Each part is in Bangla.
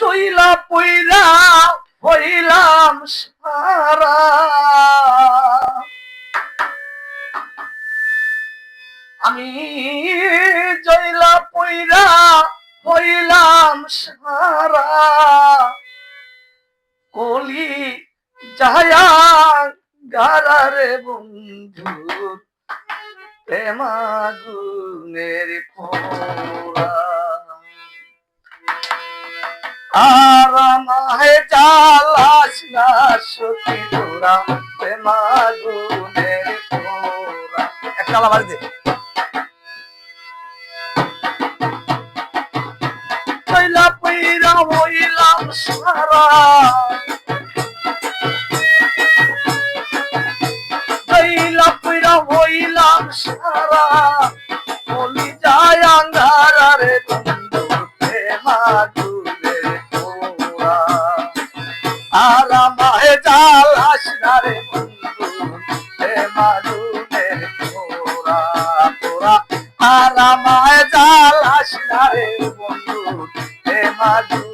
চইলা পইরা হইলাম সারা। আমি জইলা পইরা হইলাম সারা। কলি যায়া গারারে বন্ধু প্রেমাগুনের পোড়া আর আমায় জ্বালাস না সখী তোরা প্রেমাগুনের পোড়া একটা আবার দে। পয়লা পয়রা হইলাম সারা। পয়লা পয়রা হইলাম সারা। বলি যায় আঙ্গারে বন্ধু প্রেমা আমায় জ্বালাস হে রে বন্ধু প্রেমা দুলে তোরা তোরা আর আমায় জাল না রে বন্ধু হে দুলে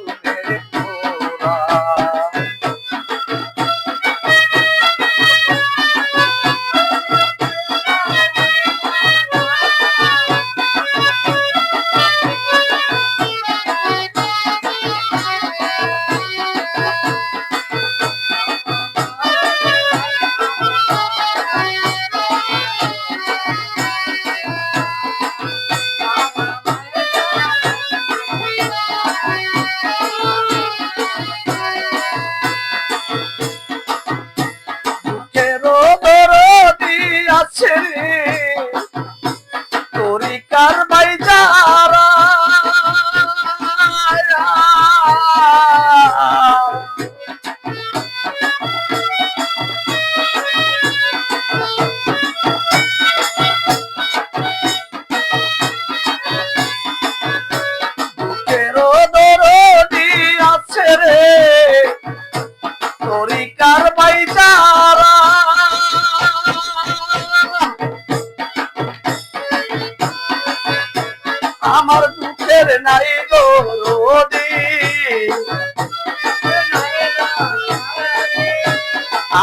আমার দুঃখের নাই দরদি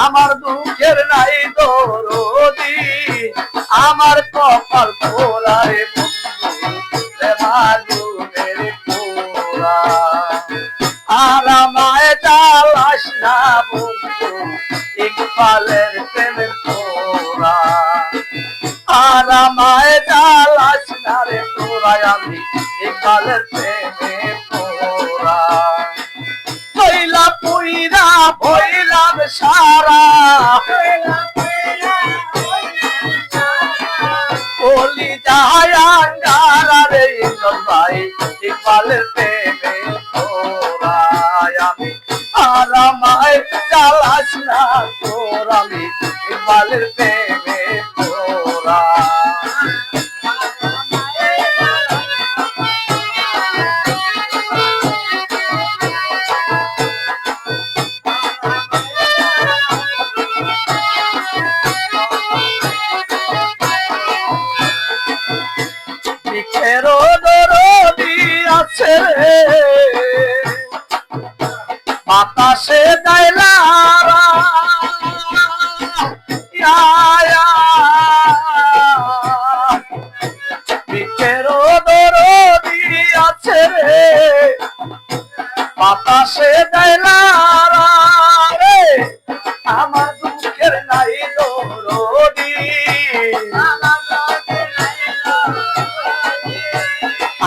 আমার দুঃখের নাই দরদি আমার কপাল খোলারে আমি ইকবালের প্রেমে তোরা পয়লা পুইরা যাহাঙ্গারা রে ইন্দর ভাই ইকবালের প্রেমে তোরা আমি। আর আমায় তোর, আমি ইকবালের প্রেমে তোরা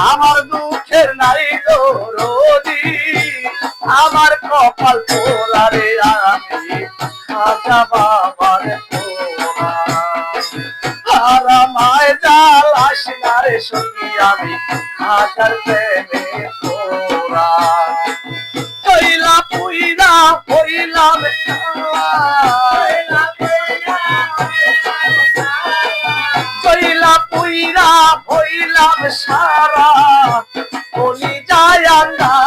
আমার দুঃখের নাই দরদি আমার কপাল পোলারে আমি। খাজা বাবার পোলা আর আমায় জ্বালাস না রে সখী আমি। খাজার প্রেমে হইলাম সারা বলি যায় আন্ধারা।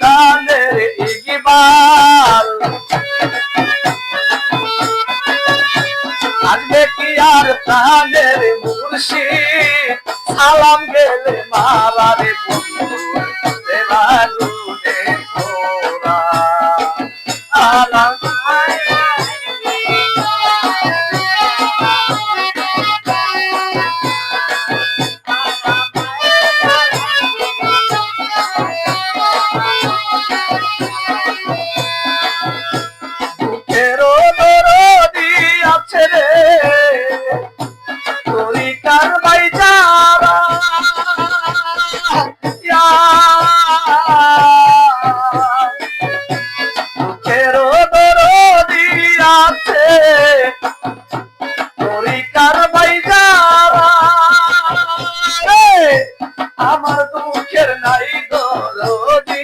আমার দরদি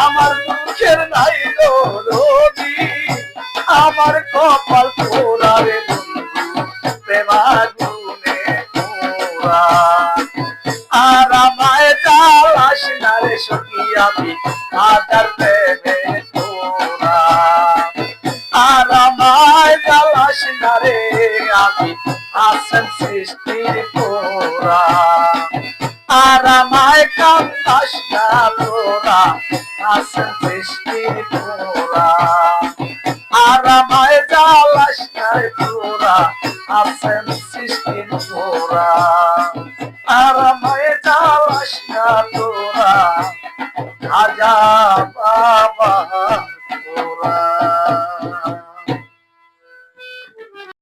আমার নাই দরদি আমার কপাল পোড়া রে বন্ধু প্রেমাগুনে পোড়া। আমি আদার প্রেমে তোরা আর আমায় জ্বালাস না রে আমি আমায় কান্দাস না তোরা আসেন সৃষ্টির পোড়া আর আমায় জ্বালাস না তোরা আসেন সৃষ্টির তোরা। আর আমায় তোরা, হাজার